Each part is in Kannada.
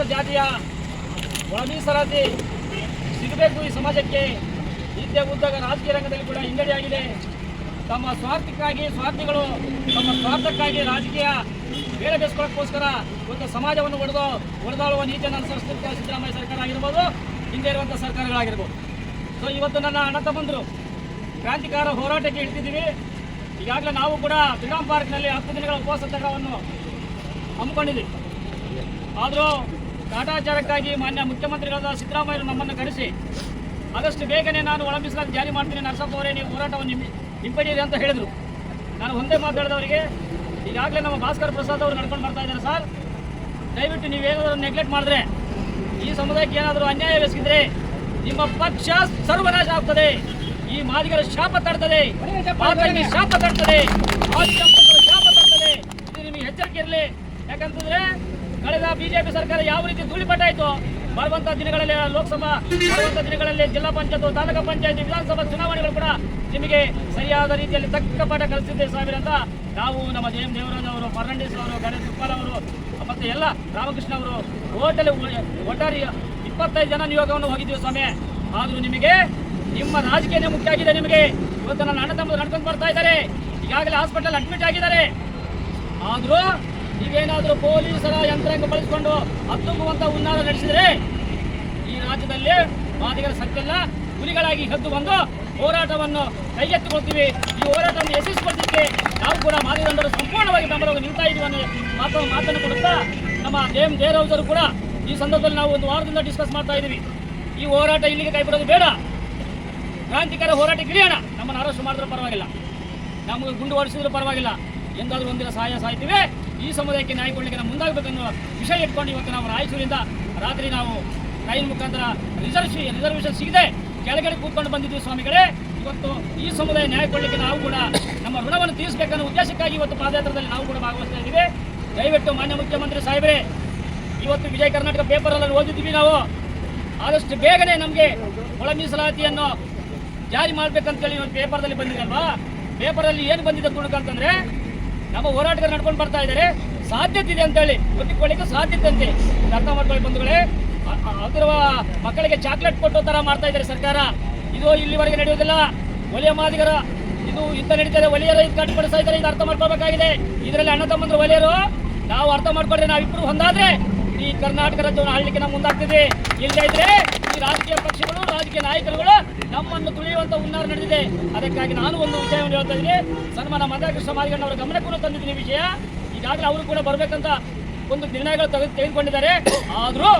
ಪರಿಶಿಷ್ಟ ಜಾತಿಯ ಒಳ ಮೀಸಲಾತಿ ಸಿಗಬೇಕು ಈ ಸಮಾಜಕ್ಕೆ. ನಿತ್ಯ ಉದ್ದಾಗ ರಾಜಕೀಯ ರಂಗದಲ್ಲಿ ಕೂಡ ಹಿನ್ನಡೆಯಾಗಿದೆ. ತಮ್ಮ ಸ್ವಾರ್ಥಕ್ಕಾಗಿ, ಸ್ವಾರ್ಥಿಗಳು ತಮ್ಮ ಸ್ವಾರ್ಥಕ್ಕಾಗಿ ರಾಜಕೀಯ ಬೇರೆ ಬೇಸ್ಕೊಳ್ಳೋಕ್ಕೋಸ್ಕರ ಒಂದು ಸಮಾಜವನ್ನು ಒಡೆದು ಒಡೆದಾಳುವ ನೀತಿಯನ್ನು ಅನುಸರಿಸುತ್ತಿರುವ ಸಿದ್ದರಾಮಯ್ಯ ಸರ್ಕಾರ ಆಗಿರ್ಬೋದು, ಹಿಂದೆ ಇರುವಂಥ ಸರ್ಕಾರಗಳಾಗಿರ್ಬೋದು. ಸೊ ಇವತ್ತು ನನ್ನ ಅಣ್ಣ ತಮ್ಮಂದರು ಕ್ರಾಂತಿಕಾರ ಹೋರಾಟಕ್ಕೆ ಇಡ್ತಿದ್ದೀವಿ. ಈಗಾಗಲೇ ನಾವು ಕೂಡ ಫ್ರೀಡಂ ಪಾರ್ಕ್ನಲ್ಲಿ ಹತ್ತು ದಿನಗಳ ಉಪವಾಸ ಸತ್ಯಾಗ್ರಹವನ್ನು ಹಮ್ಮಿಕೊಂಡಿದ್ದೀವಿ. ಆದರೂ ಕಾಟಾಚಾರಕ್ಕಾಗಿ ಮಾನ್ಯ ಮುಖ್ಯಮಂತ್ರಿಗಳಾದ ಸಿದ್ದರಾಮಯ್ಯರು ನಮ್ಮನ್ನು ಕರೆಸಿ, ಆದಷ್ಟು ಬೇಗನೆ ನಾನು ಒಳಂಬಿಸಲಾಗಿ ಜಾರಿ ಮಾಡ್ತೀನಿ. ನರಸಪ್ಪ ಅವರೇ, ನೀವು ಹೋರಾಟವನ್ನು ಹಿಂಪ್- ಹಿಂಪಡೆಯಿರಿ ಅಂತ ಹೇಳಿದರು. ನಾನು ಒಂದೇ ಮಾತಾಡಿದವರಿಗೆ ಈಗಾಗಲೇ ನಮ್ಮ ಭಾಸ್ಕರ್ ಪ್ರಸಾದ್ ಅವರು ನಡ್ಕೊಂಡು ಬರ್ತಾ ಇದ್ದಾರೆ ಸರ್. ದಯವಿಟ್ಟು ನೀವು ಏನಾದರೂ ನೆಗ್ಲೆಕ್ಟ್ ಮಾಡಿದ್ರೆ, ಈ ಸಮುದಾಯಕ್ಕೆ ಏನಾದರೂ ಅನ್ಯಾಯ ಎಸಗಿದ್ರೆ, ನಿಮ್ಮ ಪಕ್ಷ ಸರ್ವನಾಶ ಆಗ್ತದೆ. ಈ ಮಾದಿಗರ ಶಾಪ ತಡ್ತದೆ ಶಾಪ ತಡ್ತದೆ ಶಾಪ ತಡ್ತದೆ ಇದು ನಿಮಗೆ ಎಚ್ಚರಿಕೆ ಇರಲಿ. ಯಾಕಂತಂದ್ರೆ ಕಳೆದ ಬಿಜೆಪಿ ಸರ್ಕಾರ ಯಾವ ರೀತಿ ಧೂಳಿಪಟ್ಟಾಯಿತು, ಬರುವಂತ ದಿನಗಳಲ್ಲಿ ಲೋಕಸಭಾ, ಬರುವಂತ ದಿನಗಳಲ್ಲಿ ಜಿಲ್ಲಾ ಪಂಚಾಯತ್ ತಾಲೂಕು ಪಂಚಾಯತ್, ವಿಧಾನಸಭಾ ಚುನಾವಣೆಗಳು ಕೂಡ ನಿಮಗೆ ಸರಿಯಾದ ರೀತಿಯಲ್ಲಿ ತಕ್ಕ ಪಾಠ ಕಲಿಸಿದ್ದೆ ಸಾವಿರ ಅಂತ ನಾವು ನಮ್ಮ ಜೆ ಎಂ ದೇವರಾಜ್ ಅವರು ಫರ್ನಾಂಡಿಸ್ ಅವರು, ಗಣೇಶ್ ತುಪ್ಪಾಲ್ ಅವರು, ಮತ್ತೆ ಎಲ್ಲ ರಾಮಕೃಷ್ಣ ಅವರು ಹೋಟೆಲ್ ಒಟ್ಟಾರೆ ಇಪ್ಪತ್ತೈದು ಜನ ನಿಯೋಗವನ್ನು ಹೋಗಿದ್ದೀವಿ ಸ್ವಾಮಿ. ಆದರೂ ನಿಮಗೆ ನಿಮ್ಮ ರಾಜಕೀಯನೇ ಮುಖ್ಯ ಆಗಿದೆ ನಿಮಗೆ. ಇವತ್ತು ನನ್ನ ಅಣ್ಣ ತಮ್ಮ ನಡ್ಕೊಂಡು ಬರ್ತಾ ಇದ್ದಾರೆ. ಈಗಾಗಲೇ ಹಾಸ್ಪಿಟಲ್ ಅಡ್ಮಿಟ್ ಆಗಿದ್ದಾರೆ. ಆದರೂ ನೀವೇನಾದರೂ ಪೊಲೀಸರ ಯಂತ್ರಾಂಗ ಬಳಸಿಕೊಂಡು ಹತ್ತುಕುವಂತ ಉನ್ನಾರ ನಡೆಸಿದರೆ ಈ ರಾಜ್ಯದಲ್ಲಿ ಮಾದಿಗರ ಸತ್ತೆಲ್ಲ ಹುಲಿಗಳಾಗಿ ಹೆದ್ದು ಬಂದು ಹೋರಾಟವನ್ನು ಕೈಗೆತ್ತಿಕೊಳ್ತೀವಿ. ಈ ಹೋರಾಟವನ್ನು ಯಶಸ್ವಿಗೊಳಿಸಲಿಕ್ಕೆ ನಾವು ಕೂಡ ಮಾದಿಗಂಡರು ಸಂಪೂರ್ಣವಾಗಿ ಬೆಂಬಲವಾಗಿ ನಿಲ್ತಾ ಇದೀವಿ ಅನ್ನೋ ಮಾತು ಮಾತನ್ನು ಕೊಡುತ್ತಾ ನಮ್ಮ ಎಂ ಜಯರಾಜರು ಕೂಡ ಈ ಸಂದರ್ಭದಲ್ಲಿ ನಾವು ಒಂದು ವಾರದಿಂದ ಡಿಸ್ಕಸ್ ಮಾಡ್ತಾ ಇದ್ದೀವಿ ಈ ಹೋರಾಟ ಇಲ್ಲಿಗೆ ಕೈಬಿಡೋದು ಬೇಡ. ಕ್ರಾಂತಿಕಾರ ಹೋರಾಟಕ್ಕೆ ಇಳಿಯೋಣ. ನಮ್ಮನ್ನು ಅರೆಸ್ಟ್ ಮಾಡಿದ್ರೂ ಪರವಾಗಿಲ್ಲ. ನಮಗೆ ಗುಂಡು ಹೊಡೆಸಿದ್ರೂ ಪರವಾಗಿಲ್ಲ. ಎಂದಾದರೂ ಒಂದಿನ ಸಹಾಯ ಸಾಯ್ತೀವಿ. ಈ ಸಮುದಾಯಕ್ಕೆ ನ್ಯಾಯ ಕೊಡಲಿಕ್ಕೆ ನಾವು ಮುಂದಾಗಬೇಕನ್ನೋ ವಿಷಯ ಇಟ್ಕೊಂಡು ಇವತ್ತು ನಾವು ರಾಯಚೂರಿಂದ ರಾತ್ರಿ ನಾವು ಟ್ರೈನ್ ಮುಖಾಂತರ ರಿಸರ್ವೇಶನ್ ರಿಸರ್ವೇಷನ್ ಸಿಗದೆ ಕೆಳಗಡೆ ಕೂತ್ಕೊಂಡು ಬಂದಿದ್ದೀವಿ ಸ್ವಾಮಿಗಳೇ. ಇವತ್ತು ಈ ಸಮುದಾಯ ನ್ಯಾಯ ಕೊಡಲಿಕ್ಕೆ ನಾವು ಕೂಡ ನಮ್ಮ ಋಣವನ್ನು ತೀರಿಸಬೇಕನ್ನೋ ಉದ್ದೇಶಕ್ಕಾಗಿ ಇವತ್ತು ಪಾದಯಾತ್ರದಲ್ಲಿ ನಾವು ಕೂಡ ಭಾಗವಹಿಸ್ತಾ ಇದ್ದೀವಿ. ದಯವಿಟ್ಟು ಮಾನ್ಯ ಮುಖ್ಯಮಂತ್ರಿ ಸಾಹೇಬರೇ, ಇವತ್ತು ವಿಜಯ ಕರ್ನಾಟಕ ಪೇಪರಲ್ಲಿ ಓದಿದ್ದೀವಿ ನಾವು. ಆದಷ್ಟು ಬೇಗನೆ ನಮಗೆ ಒಳ ಮೀಸಲಾತಿಯನ್ನು ಜಾರಿ ಮಾಡ್ಬೇಕಂತೇಳಿ ಇವತ್ತು ಪೇಪರ್ದಲ್ಲಿ ಬಂದಿದೆ ಅಲ್ವಾ? ಪೇಪರಲ್ಲಿ ಏನು ಬಂದಿದೆ ತುಣುಕು ನಮ್ಮ ಹೋರಾಟಗಾರ ನಡ್ಕೊಂಡು ಬರ್ತಾ ಇದ್ದಾರೆ. ಸಾಧ್ಯತೆ ಇದೆ ಅಂತೇಳಿ ಒತ್ತಿಕೊಳ್ಳಿಕ್ಕೆ ಸಾಧ್ಯತೆ ಅಂತೆ ಅರ್ಥ ಮಾಡ್ಕೊಳ್ಳಿ ಬಂಧುಗಳೇ. ಅ- ಮಕ್ಕಳಿಗೆ ಚಾಕ್ಲೇಟ್ ಕೊಟ್ಟೋ ತರ ಮಾಡ್ತಾ ಇದ್ದಾರೆ ಸರ್ಕಾರ. ಇದು ಇಲ್ಲಿವರೆಗೆ ನಡೆಯೋದಿಲ್ಲ ಒಲಿಯ ಮಾದಿಗರ, ಇದು ಯುದ್ಧ ನಡೀತದೆ ಒಲಿಯರ ಇದು ಕಟ್ಟುಪಡಿಸ್ತಾ ಇದ್ದಾರೆ. ಇದು ಅರ್ಥ ಮಾಡ್ಕೋಬೇಕಾಗಿದೆ ಇದರಲ್ಲಿ ಅಣ್ಣ ತಮ್ಮಂದ್ರೆ ಒಲಿಯರು. ನಾವು ಅರ್ಥ ಮಾಡ್ಕೊಂಡ್ರೆ ನಾವಿಬ್ರು ಹೊಂದಾದ್ರೆ ಈ ಕರ್ನಾಟಕ ರಾಜ್ಯವನ್ನು ಆಳ್ಲಿಕ್ಕೆ ನಾವು ಮುಂದಾಗ್ತಿದೆ. ಇಲ್ಲದೇ ಇದ್ರೆ ಈ ರಾಜಕೀಯ ಪಕ್ಷಗಳು, ರಾಜಕೀಯ ನಾಯಕರುಗಳು ನಮ್ಮನ್ನು ತುಳಿಯುವಂತ ಹುನ್ನಾರ ನಡೆದಿದೆ. ಅದಕ್ಕಾಗಿ ನಾನು ಒಂದು ವಿಷಯವನ್ನು ಹೇಳ್ತಾ ಇದ್ದೀನಿ. ಸನ್ಮಾನ ಮದಕೃಷ್ಣ ಮಾದಿಗಣ್ಣ ಅವರ ಗಮನಕ್ಕೂ ತಂದಿದ್ದೀನಿ ವಿಷಯ. ಈಗಾಗಲೇ ಅವರು ಕೂಡ ಬರಬೇಕಂತ ಒಂದು ನಿರ್ಣಯಗಳು ತೆಗೆದು ತೆಗೆದುಕೊಂಡಿದ್ದಾರೆ. ಆದರೂ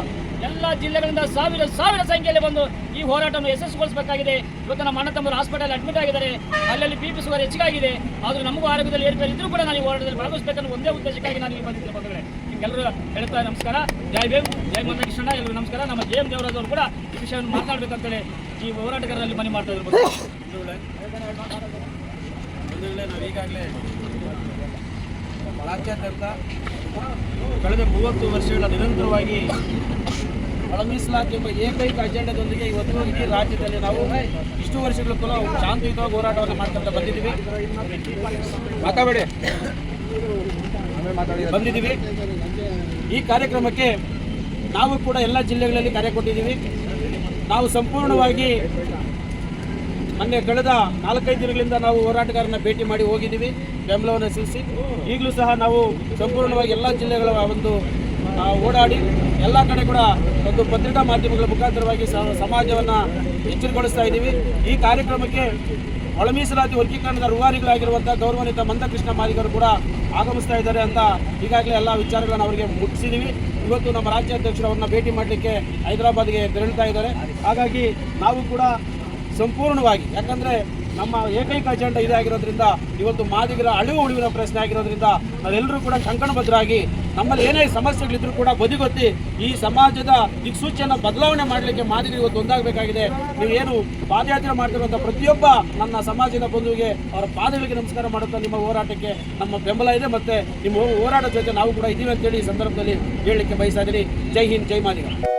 ಎಲ್ಲ ಜಿಲ್ಲೆಗಳಿಂದ ಸಾವಿರ ಸಾವಿರ ಸಂಖ್ಯೆಯಲ್ಲಿ ಬಂದು ಈ ಹೋರಾಟವನ್ನು ಯಶಸ್ವಿಗೊಳಿಸಬೇಕಾಗಿದೆ. ಇವತ್ತು ನಮ್ಮ ಅಣ್ಣ ತಮ್ಮರು ಹಾಸ್ಪಿಟಲ್ ಅಡ್ಮಿಟ್ ಆಗಿದ್ದಾರೆ. ಅಲ್ಲಲ್ಲಿ ಬಿ ಪಿ ಶುಗರ್ ಹೆಚ್ಚಾಗಿದೆ ಆದರೂ ನಮಗೂ ಆರೋಗ್ಯದಲ್ಲಿ ಏರ್ಪೇರು ಇದ್ರೂ ಕೂಡ ನಾನು ಈ ಹೋರಾಟದಲ್ಲಿ ಭಾಗವಹಿಸಬೇಕನ್ನೋ ಒಂದೇ ಉದ್ದೇಶಕ್ಕಾಗಿ ನಾನು ಇಲ್ಲಿ ಬಂದಿದ್ದೆ ಬಂದರೆ ಎಲ್ಲರೂ ಹೇಳ್ತಾ ನಮಸ್ಕಾರ. ಜೈ ಭೀಮ್, ಜೈ ಮಂದಕೃಷ್ಣ ಎಲ್ಲರೂ ನಮಸ್ಕಾರ. ನಮ್ಮ ಜೆ ಎಂ ದೇವರಾಜ್ ಅವರು ಕೂಡ ಈ ವಿಷಯವನ್ನು ಮಾತನಾಡಬೇಕಂತೇಳಿ ಈ ಹೋರಾಟಗಾರರಲ್ಲಿ ಮನೆ ಮಾಡ್ತಾ ಇದ್ರು ಬಂಧುಗಳೇ. ನಾವು ಈಗಾಗಲೇ ಕಳೆದ ಮೂವತ್ತು ವರ್ಷಗಳ ನಿರಂತರವಾಗಿ ಒಳ ಮೀಸಲಾತಿ ಎಂಬ ಏಕೈಕ ಅಜೆಂಡದೊಂದಿಗೆ ಇವತ್ತು ಇಡೀ ರಾಜ್ಯದಲ್ಲಿ ನಾವು ಇಷ್ಟು ವರ್ಷಗಳ ಕಾಲ ಶಾಂತಿಯುತವಾಗಿ ಹೋರಾಟವನ್ನು ಮಾಡ್ತಾ ಬಂದಿದ್ದೀವಿ. ಮಾತಾಡಬೇಡಿ ಬಂದಿದ್ದೀವಿ. ಈ ಕಾರ್ಯಕ್ರಮಕ್ಕೆ ನಾವು ಕೂಡ ಎಲ್ಲ ಜಿಲ್ಲೆಗಳಲ್ಲಿ ಕಾರ್ಯ ಕೊಟ್ಟಿದ್ದೀವಿ. ನಾವು ಸಂಪೂರ್ಣವಾಗಿ ಮೊನ್ನೆ ಕಳೆದ ನಾಲ್ಕೈದು ದಿನಗಳಿಂದ ನಾವು ಹೋರಾಟಗಾರನ ಭೇಟಿ ಮಾಡಿ ಹೋಗಿದ್ದೀವಿ. ಬೆಂಬಲವನ್ನು ಸಲ್ಲಿಸಿ ಈಗಲೂ ಸಹ ನಾವು ಸಂಪೂರ್ಣವಾಗಿ ಎಲ್ಲ ಜಿಲ್ಲೆಗಳ ಒಂದು ಓಡಾಡಿ ಎಲ್ಲ ಕಡೆ ಕೂಡ ಒಂದು ಪತ್ರಿಕಾ ಮಾಧ್ಯಮಗಳ ಮುಖಾಂತರವಾಗಿ ಸಮಾಜವನ್ನು ಎಚ್ಚರಗೊಳಿಸ್ತಾ ಇದ್ದೀವಿ. ಈ ಕಾರ್ಯಕ್ರಮಕ್ಕೆ ಒಳಮೀಸಲಾತಿ ವರ್ಗೀಕರಣದ ರೂವಾರಿಗಳಾಗಿರುವಂಥ ಗೌರವಾನ್ವಿತ ಮಂದಕೃಷ್ಣ ಮಾದಿಗರು ಕೂಡ ಆಗಮಿಸ್ತಾ ಇದ್ದಾರೆ ಅಂತ ಈಗಾಗಲೇ ಎಲ್ಲ ವಿಚಾರಗಳನ್ನು ಅವರಿಗೆ ಮುಟ್ಟಿಸಿದ್ದೀವಿ. ಇವತ್ತು ನಮ್ಮ ರಾಜ್ಯಾಧ್ಯಕ್ಷರು ಅವ್ರನ್ನ ಭೇಟಿ ಮಾಡಲಿಕ್ಕೆ ಹೈದರಾಬಾದ್ಗೆ ತೆರಳ್ತಾ ಇದ್ದಾರೆ. ಹಾಗಾಗಿ ನಾವು ಕೂಡ ಸಂಪೂರ್ಣವಾಗಿ, ಯಾಕಂದ್ರೆ ನಮ್ಮ ಏಕೈಕ ಅಜೆಂಡಾ ಇದೇ ಆಗಿರೋದ್ರಿಂದ ಇವತ್ತು ಮಾದಿಗರ ಅಳಿವು ಉಳಿವಿನ ಪ್ರಶ್ನೆ ಆಗಿರೋದ್ರಿಂದ ನಾವೆಲ್ಲರೂ ಕೂಡ ಕಂಕಣಬದ್ಧರಾಗಿ ನಮ್ಮಲ್ಲಿ ಏನೇ ಸಮಸ್ಯೆಗಳಿದ್ರು ಕೂಡ ಬದಿಗೊತ್ತಿ ಈ ಸಮಾಜದ ದಿಕ್ಸೂಚಿಯನ್ನು ಬದಲಾವಣೆ ಮಾಡಲಿಕ್ಕೆ ಮಾದಿಗರು ಇವತ್ತು ಒಂದಾಗಬೇಕಾಗಿದೆ. ನೀವು ಏನು ಪಾದಯಾತ್ರೆ ಮಾಡ್ತಿರುವಂಥ ಪ್ರತಿಯೊಬ್ಬ ನನ್ನ ಸಮಾಜದ ಬಂಧುವಿಗೆ ಅವರ ಪಾದಗಳಿಗೆ ನಮಸ್ಕಾರ ಮಾಡುತ್ತಾ ನಿಮ್ಮ ಹೋರಾಟಕ್ಕೆ ನಮ್ಮ ಬೆಂಬಲ ಇದೆ ಮತ್ತೆ ನಿಮ್ಮ ಹೋರಾಟದ ಜೊತೆ ನಾವು ಕೂಡ ಇದ್ದೀವಿ ಅಂತೇಳಿ ಈ ಸಂದರ್ಭದಲ್ಲಿ ಹೇಳಲಿಕ್ಕೆ ಬಯಸಾದಿರಿ ಜೈ ಹಿಂದ್, ಜೈ ಮಾದಿಗ.